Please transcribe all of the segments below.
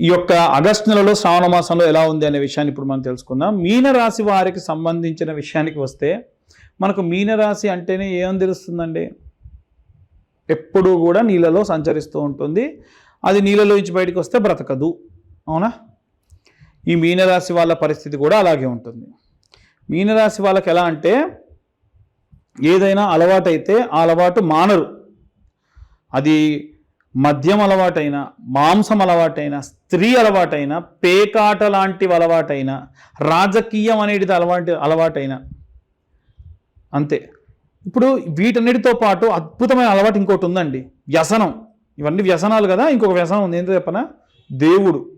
ఈ యొక్క ఆగస్టు నెలలో శ్రావణ మాసంలో ఎలా ఉంది అనే విషయాన్ని ఇప్పుడు మనం తెలుసుకుందాం. మీనరాశి వారికి సంబంధించిన విషయానికి వస్తే మనకు మీనరాశి అంటేనే ఏం తెలుస్తుందండి? ఎప్పుడూ కూడా నీళ్ళలో సంచరిస్తూ ఉంటుంది. అది నీళ్ళలో నుంచి బయటకు వస్తే బ్రతకదు. అవునా? ఈ మీనరాశి వాళ్ళ పరిస్థితి కూడా అలాగే ఉంటుంది. మీనరాశి వాళ్ళకి ఎలా అంటే ఏదైనా అలవాటైతే ఆ అలవాటు మానరు. అది మద్యం అలవాటైన మాంసం అలవాటైన స్త్రీ అలవాటైన పేకాట లాంటివి అలవాటైన రాజకీయం అనేది అలవాటు అలవాటైన. అంతే. ఇప్పుడు వీటన్నిటితో పాటు అద్భుతమైన అలవాటు ఇంకోటి ఉందండి. వ్యసనం. ఇవన్నీ వ్యసనాలు కదా ఇంకొక వ్యసనం ఉంది. ఏంటో చెప్పనా? దేవుడు.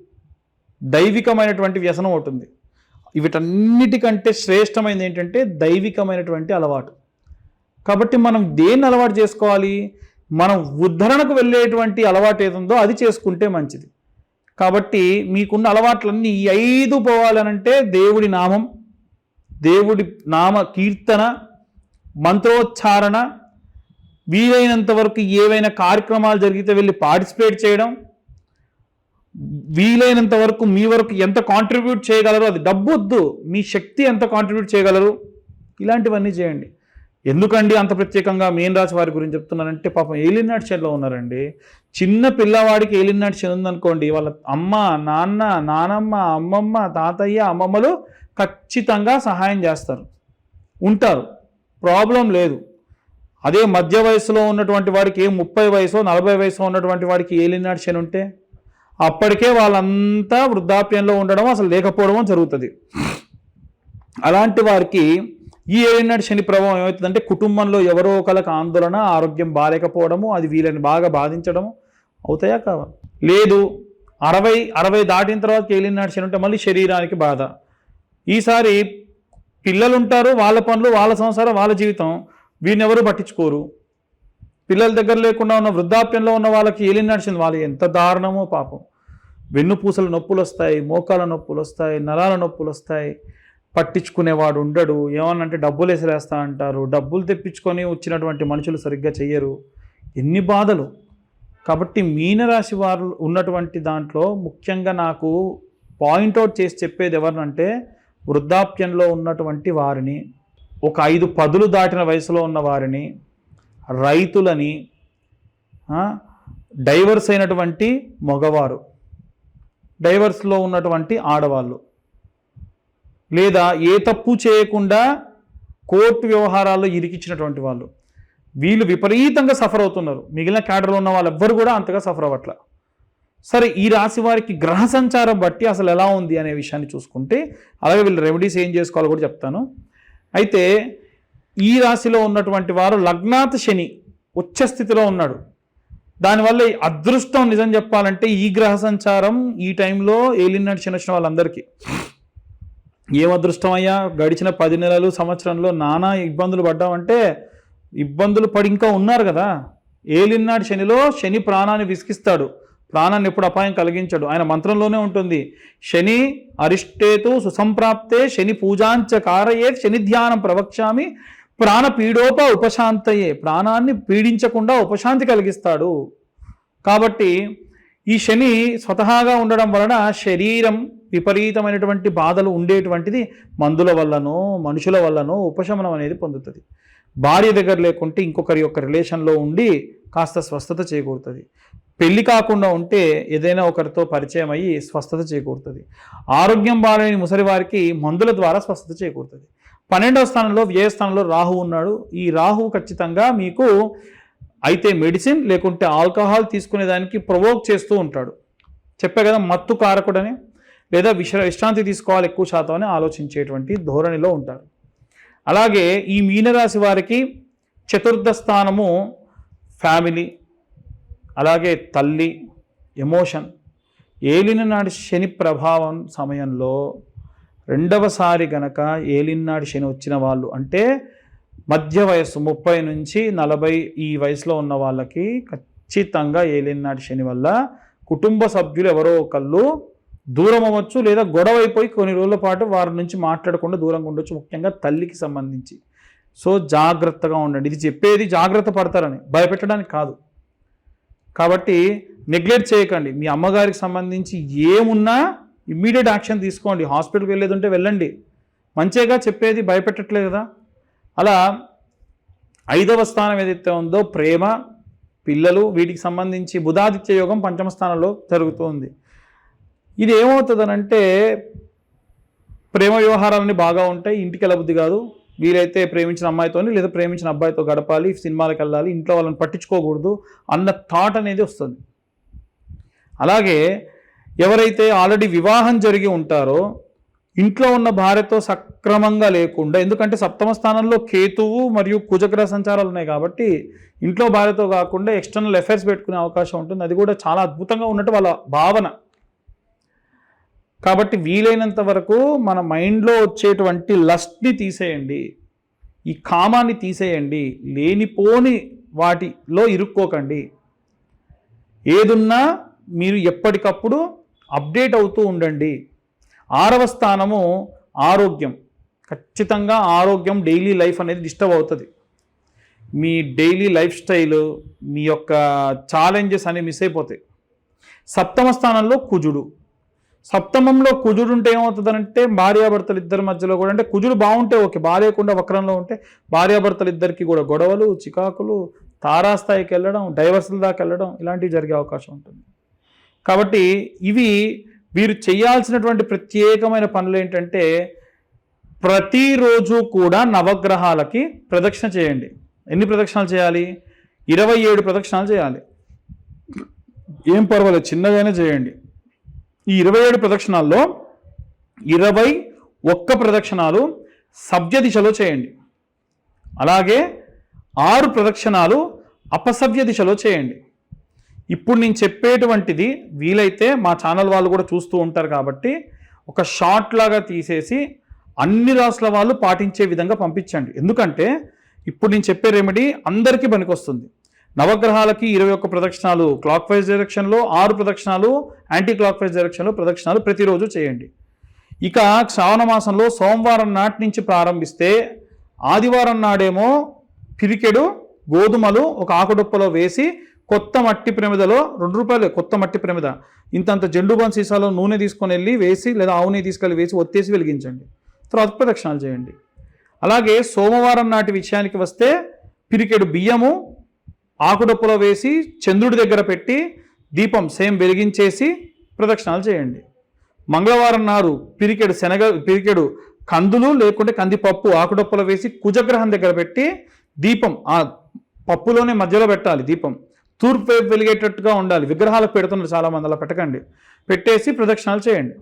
దైవికమైనటువంటి వ్యసనం ఒకటి ఉంది. వీటన్నిటికంటే శ్రేష్టమైనది ఏంటంటే దైవికమైనటువంటి అలవాటు. కాబట్టి మనం దేన్ని అలవాటు చేసుకోవాలి? మనం ఉద్ధరణకు వెళ్ళేటువంటి అలవాటు ఏదుందో అది చేసుకుంటే మంచిది. కాబట్టి మీకున్న అలవాట్లన్నీ ఈ ఐదు పోవాలనంటే దేవుడి నామం దేవుడి నామ కీర్తన మంత్రోచ్చారణ వీలైనంత వరకు ఏవైనా కార్యక్రమాలు జరిగితే వెళ్ళి పార్టిసిపేట్ చేయడం వీలైనంత వరకు మీ వరకు ఎంత కాంట్రిబ్యూట్ చేయగలరు అది డబ్బు వద్దు మీ శక్తి ఎంత కాంట్రిబ్యూట్ చేయగలరు ఇలాంటివన్నీ చేయండి. ఎందుకండి అంత ప్రత్యేకంగా మెయిన్ రాశి వారి గురించి చెప్తున్నానంటే పాపం ఏలినాటి శనిలో ఉన్నారండి. చిన్న పిల్లవాడికి ఏలినాటి శని ఉందనుకోండి వాళ్ళ అమ్మ నాన్న నానమ్మ అమ్మమ్మ తాతయ్య అమ్మమ్మలు ఖచ్చితంగా సహాయం చేస్తారు. ఉంటారు. ప్రాబ్లం లేదు. అదే మధ్య వయసులో ఉన్నటువంటి వాడికి ఏ ముప్పై వయసు నలభై వయసులో ఉన్నటువంటి వాడికి ఏలినాటి శని ఉంటే అప్పటికే వాళ్ళంతా వృద్ధాప్యంలో ఉండడం అసలు లేకపోవడం జరుగుతుంది. అలాంటి వారికి ఈ ఏలినాటి శని ప్రభావం ఏమవుతుందంటే కుటుంబంలో ఎవరో ఒకరికి ఆందోళన ఆరోగ్యం బాగాలేకపోవడము అది వీళ్ళని బాగా బాధించడము అవుతాయా కావా? లేదు. అరవై అరవై దాటిన తర్వాత ఏలినాటి శని ఉంటే మళ్ళీ శరీరానికి బాధ. ఈసారి పిల్లలు ఉంటారు వాళ్ళ పనులు వాళ్ళ సంసారం వాళ్ళ జీవితం వీళ్ళెవరూ ఎవరు పట్టించుకోరు. పిల్లల దగ్గర లేకుండా ఉన్న వృద్ధాప్యంలో ఉన్న వాళ్ళకి ఏలిని నడిచింది వాళ్ళు ఎంత దారుణమో పాపం. వెన్నుపూసల నొప్పులు వస్తాయి మోకాల నొప్పులు వస్తాయి నరాల నొప్పులు వస్తాయి పట్టించుకునేవాడు ఉండడు. ఏమన్నంటే డబ్బులు వేసిరేస్తా అంటారు. డబ్బులు తెప్పించుకొని వచ్చినటువంటి మనుషులు సరిగ్గా చెయ్యరు. ఎన్ని బాధలు. కాబట్టి మీనరాశి వారు ఉన్నటువంటి దాంట్లో ముఖ్యంగా నాకు పాయింట్అవుట్ చేసి చెప్పేది ఎవరినంటే వృద్ధాప్యంలో ఉన్నటువంటి వారిని ఒక ఐదు పదులు దాటిన వయసులో ఉన్న వారిని రైతులని డైవర్స్ అయినటువంటి మగవారు డైవర్స్లో ఉన్నటువంటి ఆడవాళ్ళు. లేదా ఏ తప్పు చేయకుండా కోర్టు వ్యవహారాల్లో ఇరికిచ్చినటువంటి వాళ్ళు. వీళ్ళు విపరీతంగా సఫర్ అవుతున్నారు. మిగిలిన క్యాడర్లో ఉన్న వాళ్ళు ఎవ్వరు కూడా అంతగా సఫర్ అవ్వట్ల. సరే ఈ రాశి వారికి గ్రహ సంచారం బట్టి అసలు ఎలా ఉంది అనే విషయాన్ని చూసుకుంటే అలాగే వీళ్ళు రెమెడీస్ ఏం చేసుకోవాలో కూడా చెప్తాను. అయితే ఈ రాశిలో ఉన్నటువంటి వారు లగ్నాత్ శని ఉచ్చ స్థితిలో ఉన్నాడు. దానివల్ల అదృష్టం నిజం చెప్పాలంటే ఈ గ్రహ సంచారం ఈ టైంలో ఏలినాడు చిన్న వచ్చిన వాళ్ళందరికీ. ఏం అదృష్టం అయ్యా? గడిచిన పది నెలలు సంవత్సరంలో నానా ఇబ్బందులు పడ్డామంటే ఇబ్బందులు పడి ఇంకా ఉన్నారు కదా. ఏలినాడు శనిలో శని ప్రాణాన్ని విసిగిస్తాడు. ప్రాణాన్ని ఎప్పుడు అపాయం కలిగించడు. ఆయన మంత్రంలోనే ఉంటుంది. శని అరిష్టేతు సుసంప్రాప్తే శని పూజాంచ కారయే శని ధ్యానం ప్రవక్ష్యామి ప్రాణ పీడోప ఉపశాంతయే. ప్రాణాన్ని పీడించకుండా ఉపశాంతి కలిగిస్తాడు. కాబట్టి ఈ శని స్వతహాగా ఉండడం వలన శరీరం విపరీతమైనటువంటి బాధలు ఉండేటువంటిది మందుల వల్లనో మనుషుల వల్లనో ఉపశమనం అనేది పొందుతుంది. భార్య దగ్గర లేకుంటే ఇంకొకరి యొక్క రిలేషన్లో ఉండి కాస్త స్వస్థత చేకూరుతుంది. పెళ్ళి కాకుండా ఉంటే ఏదైనా ఒకరితో పరిచయం అయ్యి స్వస్థత చేకూరుతుంది. ఆరోగ్యం బాగాలేని ముసలి వారికి మందుల ద్వారా స్వస్థత చేకూరుతుంది. పన్నెండవ స్థానంలో వ్యయ స్థానంలో రాహు ఉన్నాడు. ఈ రాహు ఖచ్చితంగా మీకు అయితే మెడిసిన్ లేకుంటే ఆల్కహాల్ తీసుకునే దానికి ప్రొవోక్ చేస్తూ ఉంటాడు. చెప్పే కదా మత్తు కారకుడని లేదా విశ్ర విశ్రాంతి తీసుకోవాలి ఎక్కువ శాతం అని ఆలోచించేటువంటి ధోరణిలో ఉంటారు అలాగే ఈ మీనరాశి వారికి చతుర్థ స్థానము ఫ్యామిలీ అలాగే తల్లి ఎమోషన్. ఏలిన శని ప్రభావం సమయంలో రెండవసారి గనక ఏలినాటి శని వచ్చిన వాళ్ళు అంటే మధ్య వయస్సు ముప్పై నుంచి నలభై ఈ వయసులో ఉన్న వాళ్ళకి ఖచ్చితంగా ఏలినాటి శని వల్ల కుటుంబ సభ్యులు ఎవరో ఒకళ్ళు దూరం అవ్వచ్చు లేదా గొడవ అయిపోయి కొన్ని రోజుల పాటు వారి నుంచి మాట్లాడకుండా దూరంగా ఉండొచ్చు ముఖ్యంగా తల్లికి సంబంధించి. సో జాగ్రత్తగా ఉండండి. ఇది చెప్పేది జాగ్రత్త పడతారని. భయపెట్టడానికి కాదు. కాబట్టి నెగ్లెక్ట్ చేయకండి. మీ అమ్మగారికి సంబంధించి ఏమున్నా ఇమ్మీడియట్ యాక్షన్ తీసుకోండి. హాస్పిటల్కి వెళ్ళేది ఉంటే వెళ్ళండి. మంచిగా చెప్పేది భయపెట్టట్లేదు కదా. అలా ఐదవ స్థానం ఏదైతే ఉందో ప్రేమ పిల్లలు వీటికి సంబంధించి బుధాదిత్య యోగం పంచమ స్థానంలో జరుగుతుంది. ఇది ఏమవుతుందనంటే ప్రేమ వ్యవహారాలన్నీ బాగా ఉంటాయి ఇంటికి వెళ్ళబుద్ధి కాదు. వీలైతే ప్రేమించిన అమ్మాయితోని లేదా ప్రేమించిన అబ్బాయితో గడపాలి సినిమాలకు వెళ్ళాలి ఇంట్లో వాళ్ళని పట్టించుకోకూడదు అన్న థాట్ అనేది వస్తుంది. అలాగే ఎవరైతే ఆల్రెడీ వివాహం జరిగి ఉంటారో ఇంట్లో ఉన్న భార్యతో సక్రమంగా లేకుండా ఎందుకంటే సప్తమ స్థానంలో కేతువు మరియు కుజగ్రహ సంచారాలు ఉన్నాయి కాబట్టి ఇంట్లో భార్యతో కాకుండా ఎక్స్టర్నల్ ఎఫైర్స్ పెట్టుకునే అవకాశం ఉంటుంది. అది కూడా చాలా అద్భుతంగా ఉన్నట్టు వాళ్ళ భావన. కాబట్టి వీలైనంత వరకు మన మైండ్లో వచ్చేటువంటి లస్ట్ని తీసేయండి. ఈ కామాన్ని తీసేయండి. లేనిపోని వాటిలో ఇరుక్కోకండి. ఏదున్నా మీరు ఎప్పటికప్పుడు అప్డేట్ అవుతూ ఉండండి. ఆరవ స్థానము ఆరోగ్యం. ఖచ్చితంగా ఆరోగ్యం డైలీ లైఫ్ అనేది డిస్టర్బ్ అవుతుంది. మీ డైలీ లైఫ్ స్టైల్ మీ యొక్క ఛాలెంజెస్ అనేవి మిస్ అయిపోతాయి. సప్తమ స్థానంలో కుజుడు. సప్తమంలో కుజుడు ఉంటే ఏమవుతుందంటే భార్యాభర్తలు ఇద్దరి మధ్యలో కూడా అంటే కుజుడు బాగుంటే ఓకే బాగాలేకుండా వక్రంలో ఉంటే భార్యాభర్తలు ఇద్దరికి కూడా గొడవలు చికాకులు తారాస్థాయికి వెళ్ళడం డైవర్సుల దాకా వెళ్ళడం ఇలాంటివి జరిగే అవకాశం ఉంటుంది. కాబట్టి ఇవి వీరు చేయాల్సినటువంటి ప్రత్యేకమైన పనులు ఏంటంటే ప్రతిరోజు కూడా నవగ్రహాలకి ప్రదక్షిణ చేయండి. ఎన్ని ప్రదక్షిణలు చేయాలి? ఇరవై ఏడు ప్రదక్షిణాలు చేయాలి. ఏం పర్వాలేదు చిన్నగానే చేయండి. ఈ ఇరవై ఏడు ప్రదక్షిణాల్లో ఇరవై ఒక్క ప్రదక్షిణాలు సభ్య దిశలో చేయండి. అలాగే ఆరు ప్రదక్షిణాలు అపసవ్య దిశలో చేయండి. ఇప్పుడు నేను చెప్పేటువంటిది వీలైతే మా ఛానల్ వాళ్ళు కూడా చూస్తూ ఉంటారు కాబట్టి ఒక షార్ట్ లాగా తీసేసి అన్ని రాసుల వాళ్ళు పాటించే విధంగా పంపించండి. ఎందుకంటే ఇప్పుడు నేను చెప్పే రెమెడీ అందరికీ పనికొస్తుంది. నవగ్రహాలకి ఇరవై ఒక్క ప్రదక్షిణాలు క్లాక్ వైజ్ డైరెక్షన్లో ఆరు ప్రదక్షిణాలు యాంటీ క్లాక్ వైజ్ డైరెక్షన్లో ప్రదక్షిణాలు ప్రతిరోజు చేయండి. ఇక శ్రావణ మాసంలో సోమవారం నాటి నుంచి ప్రారంభిస్తే ఆదివారం నాడేమో పిరికెడు గోధుమలు ఒక ఆకుడుప్పలో వేసి కొత్త మట్టి ప్రమిదలో రెండు రూపాయలు కొత్త మట్టి ప్రమిద. ఇంతంత జెండుబాన్ సీసాలో నూనె తీసుకొని వెళ్ళి వేసి లేదా ఆవు నెయ్యి తీసుకెళ్ళి వేసి ఒత్తేసి వెలిగించండి. తర్వాత ప్రదక్షిణాలు చేయండి. అలాగే సోమవారం నాటి విషయానికి వస్తే పిరికెడు బియ్యము ఆకుడప్పులో వేసి చంద్రుడి దగ్గర పెట్టి దీపం సేమ్ వెలిగించేసి ప్రదక్షిణాలు చేయండి. మంగళవారం నాడు పిరికెడు శనగ పిరికెడు కందులు లేకుంటే కందిపప్పు ఆకుడప్పులో వేసి కుజగ్రహం దగ్గర పెట్టి దీపం ఆ పప్పులోనే మధ్యలో పెట్టాలి దీపం. తూర్పు వైపు వెలిగేటట్టుగా ఉండాలి. విగ్రహాలకు పెడుతున్నారు చాలామంది అలా పెట్టకండి. పెట్టేసి ప్రదక్షిణాలు చేయండి.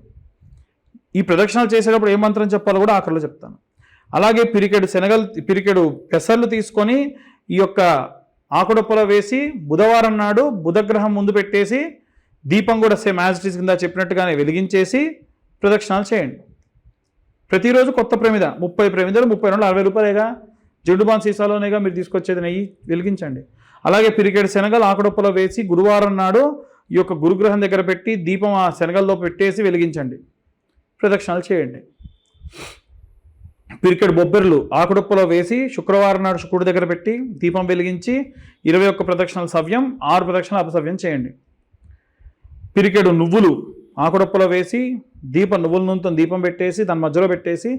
ఈ ప్రదక్షిణాలు చేసేటప్పుడు ఏ మంత్రం చెప్పాలో కూడా ఆఖరిలో చెప్తాను. అలాగే పిరికెడు శనగలు పిరికెడు పెసర్లు తీసుకొని ఈ యొక్క ఆకుడప్పలో వేసి బుధవారం నాడు బుధగ్రహం ముందు పెట్టేసి దీపం కూడా సేమ్ యాజిటీస్ కింద చెప్పినట్టుగానే వెలిగించేసి ప్రదక్షిణాలు చేయండి. ప్రతిరోజు కొత్త ప్రమిద ముప్పై ప్రమిదలు ముప్పై రెండు అరవై రూపాయలేగా? జెండుబాన్ సీసాలోనేగా మీరు తీసుకొచ్చేది నెయ్యి వెలిగించండి. అలాగే పిరికెడు శనగలు ఆకుడప్పలో వేసి గురువారం నాడు ఈ యొక్క గురుగ్రహం దగ్గర పెట్టి దీపం ఆ శనగల్లో పెట్టేసి వెలిగించండి. ప్రదక్షిణాలు చేయండి. పిరికెడు బొబ్బెర్లు ఆకుడుప్పలో వేసి శుక్రవారం నాడు శుక్రుడి దగ్గర పెట్టి దీపం వెలిగించి ఇరవై ఒక్క ప్రదక్షిణాలు సవ్యం ఆరు ప్రదక్షిణల అపసవ్యం చేయండి. పిరికెడు నువ్వులు ఆకుడప్పలో వేసి దీపం నువ్వుల నూనెతో దీపం పెట్టేసి దాని మధ్యలో పెట్టేసి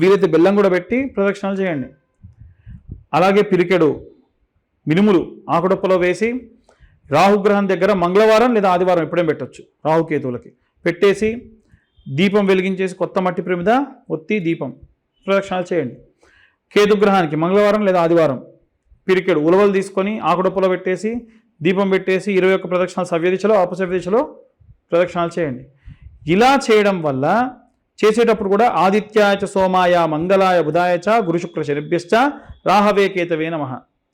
వీలైతే బెల్లం కూడా పెట్టి ప్రదక్షిణలు చేయండి. అలాగే పిరికెడు మినుములు ఆకుడప్పలో వేసి రాహుగ్రహం దగ్గర మంగళవారం లేదా ఆదివారం ఎప్పుడైనా పెట్టొచ్చు రాహుకేతువులకి. పెట్టేసి దీపం వెలిగించేసి కొత్త మట్టి ప్రమిద ఒత్తి దీపం ప్రదక్షిణాలు చేయండి. కేతుగ్రహానికి మంగళవారం లేదా ఆదివారం పిరికెడు ఉలవలు తీసుకొని ఆకుడప్పులో పెట్టేసి దీపం పెట్టేసి ఇరవై ఒక్క ప్రదక్షిణాలు సవ్య దిశలో అపసవ్య దిశలో ప్రదక్షిణాలు చేయండి. ఇలా చేయడం వల్ల చేసేటప్పుడు కూడా ఆదిత్యాయ చ సోమాయ మంగళాయ బుధాయ చ గురుశుక్ర శనిభ్యశ్చ రాహవే కేతవే నమ.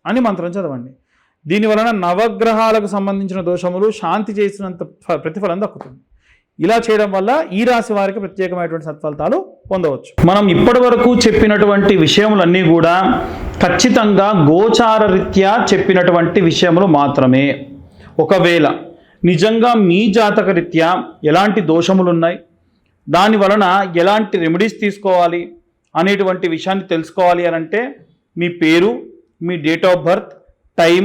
అని మంత్రం చదవండి. దీని వలన నవగ్రహాలకు సంబంధించిన దోషములు శాంతి చేసినంత ఫ- ప్రతిఫలం దక్కుతుంది. ఇలా చేయడం వల్ల ఈ రాశి వారికి ప్రత్యేకమైనటువంటి సత్ఫలితాలు పొందవచ్చు. మనం ఇప్పటి వరకు చెప్పినటువంటి విషయములన్నీ కూడా ఖచ్చితంగా గోచార రీత్యా చెప్పినటువంటి విషయములు మాత్రమే. ఒకవేళ నిజంగా మీ జాతక రీత్యా ఎలాంటి దోషములు ఉన్నాయి దాని వలన ఎలాంటి రెమెడీస్ తీసుకోవాలి? అనేటువంటి విషయాన్ని తెలుసుకోవాలి అని అంటే మీ పేరు మీ date of birth time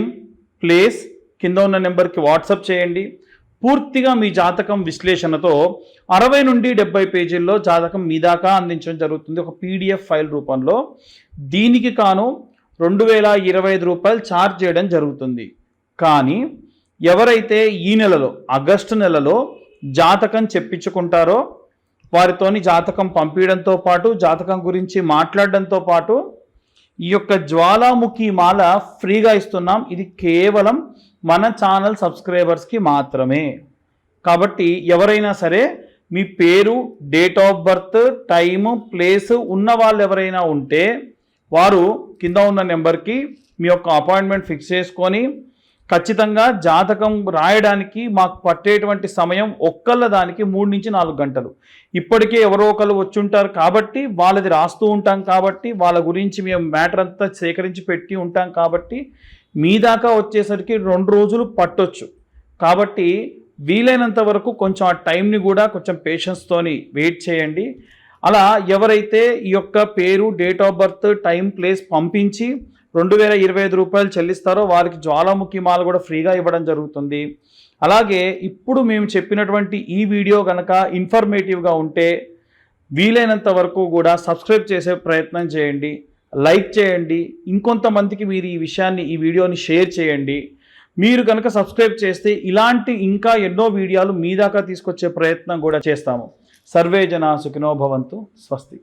place కింద ఉన్న నెంబర్కి వాట్సాప్ చేయండి. పూర్తిగా మీ జాతకం విశ్లేషణతో అరవై నుండి డెబ్బై పేజీల్లో జాతకం మీ దాకా అందించడం జరుగుతుంది. ఒక పీడిఎఫ్ ఫైల్ రూపంలో. దీనికి కాను రెండు వేల ఇరవై ఐదు రూపాయలు ఛార్జ్ చేయడం జరుగుతుంది. కానీ ఎవరైతే ఈ నెలలో ఆగస్టు నెలలో జాతకం చెప్పించుకుంటారో వారితోని జాతకం పంపించడంతో పాటు జాతకం గురించి మాట్లాడడంతో పాటు ఈ యొక్క జ్వాలాముఖి మాల ఫ్రీగా ఇస్తున్నాం. ఇది కేవలం మన ఛానల్ సబ్స్క్రైబర్స్కి మాత్రమే. కాబట్టి ఎవరైనా సరే మీ పేరు date of birth time place ఉన్న వాళ్ళు ఎవరైనా ఉంటే వారు కింద ఉన్న నెంబర్కి మీ యొక్క అపాయింట్మెంట్ ఫిక్స్ చేసుకొని ఖచ్చితంగా జాతకం రాయడానికి మాకు పట్టేటువంటి సమయం ఒక్కళ్ళ దానికి మూడు నుంచి నాలుగు గంటలు. ఇప్పటికే ఎవరో ఒకరు వచ్చి ఉంటారు కాబట్టి వాళ్ళది రాస్తూ ఉంటాం కాబట్టి వాళ్ళ గురించి మేము మ్యాటర్ అంతా సేకరించి పెట్టి ఉంటాం కాబట్టి మీ దాకా వచ్చేసరికి రెండు రోజులు పట్టొచ్చు. కాబట్టి వీలైనంత వరకు కొంచెం ఆ టైంని కూడా కొంచెం పేషెన్స్తోని వెయిట్ చేయండి. అలా ఎవరైతే ఈ యొక్క పేరు date of birth time place పంపించి రెండు వేల ఇరవై ఐదు రూపాయలు చెల్లిస్తారో వారికి జ్వాలాముఖి మాల కూడా ఫ్రీగా ఇవ్వడం జరుగుతుంది. అలాగే ఇప్పుడు మేము చెప్పినటువంటి ఈ వీడియో కనుక ఇన్ఫర్మేటివ్గా ఉంటే వీలైనంత వరకు కూడా సబ్స్క్రైబ్ చేసే ప్రయత్నం చేయండి లైక్ చేయండి ఇంకొంతమందికి మీరు ఈ విషయాన్ని ఈ వీడియోని షేర్ చేయండి. మీరు కనుక సబ్స్క్రైబ్ చేస్తే ఇలాంటి ఇంకా ఎన్నో వీడియోలు మీ దాకా తీసుకొచ్చే ప్రయత్నం కూడా చేస్తాము. సర్వే జనా సుఖినో భవంతు స్వస్తి.